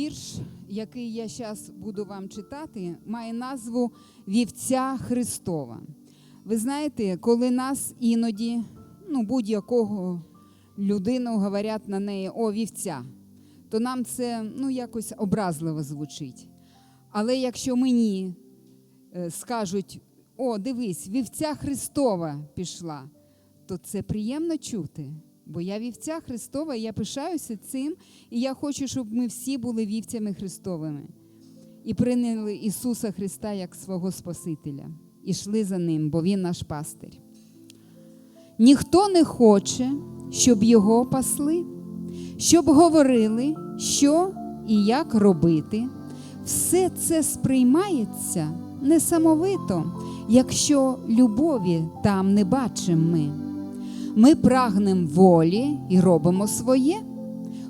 Вірш, який я зараз буду вам читати, має назву Вівця Христова. Ви знаєте, коли нас іноді, ну, будь-якого людину говорять на неї о вівця, то нам це ну, якось образливо звучить. Але якщо мені е, скажуть, о, дивись, вівця Христова пішла, то це приємно чути. Бо я вівця Христова, і я пишаюся цим, і я хочу, щоб ми всі були вівцями Христовими і прийняли Ісуса Христа як свого Спасителя, і йшли за Ним, бо Він наш пастир. Ніхто не хоче, щоб його пасли, щоб говорили, що і як робити. Все це сприймається несамовито, якщо любові там не бачимо ми. Ми прагнемо волі і робимо своє,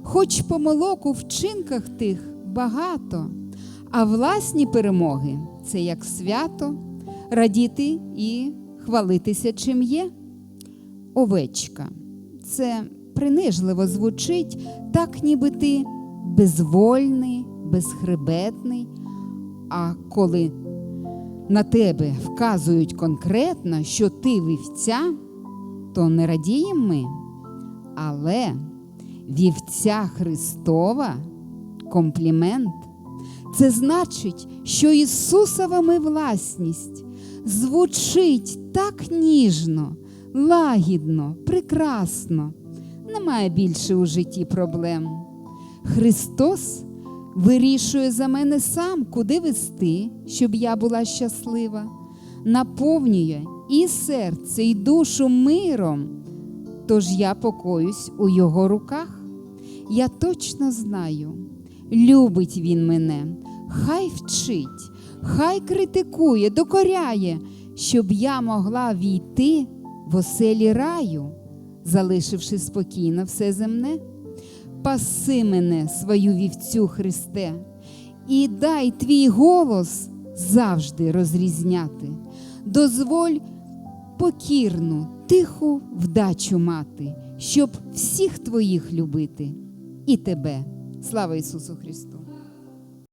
хоч помилок у вчинках тих багато, а власні перемоги це як свято, радіти і хвалитися чим є. Овечка. Це принижливо звучить, так ніби ти безвольний, безхребетний. А коли на тебе вказують конкретно, що ти вівця, то не радіємо ми. Але вівця Христова комплімент. Це значить, що Ісусова ми власність звучить так ніжно, лагідно, прекрасно. Немає більше у житті проблем. Христос вирішує за мене сам, куди вести, щоб я була щаслива, наповнює і серце, і душу миром. Тож я покоюсь у його руках. Я точно знаю, любить він мене, хай вчить, хай критикує, докоряє, щоб я могла війти в оселі раю, залишивши спокійно все земне. Паси мене, свою вівцю Христе, і дай твій голос завжди розрізняти. Дозволь покірну, тиху вдачу мати, щоб всіх твоїх любити і тебе. Слава Ісусу Христу!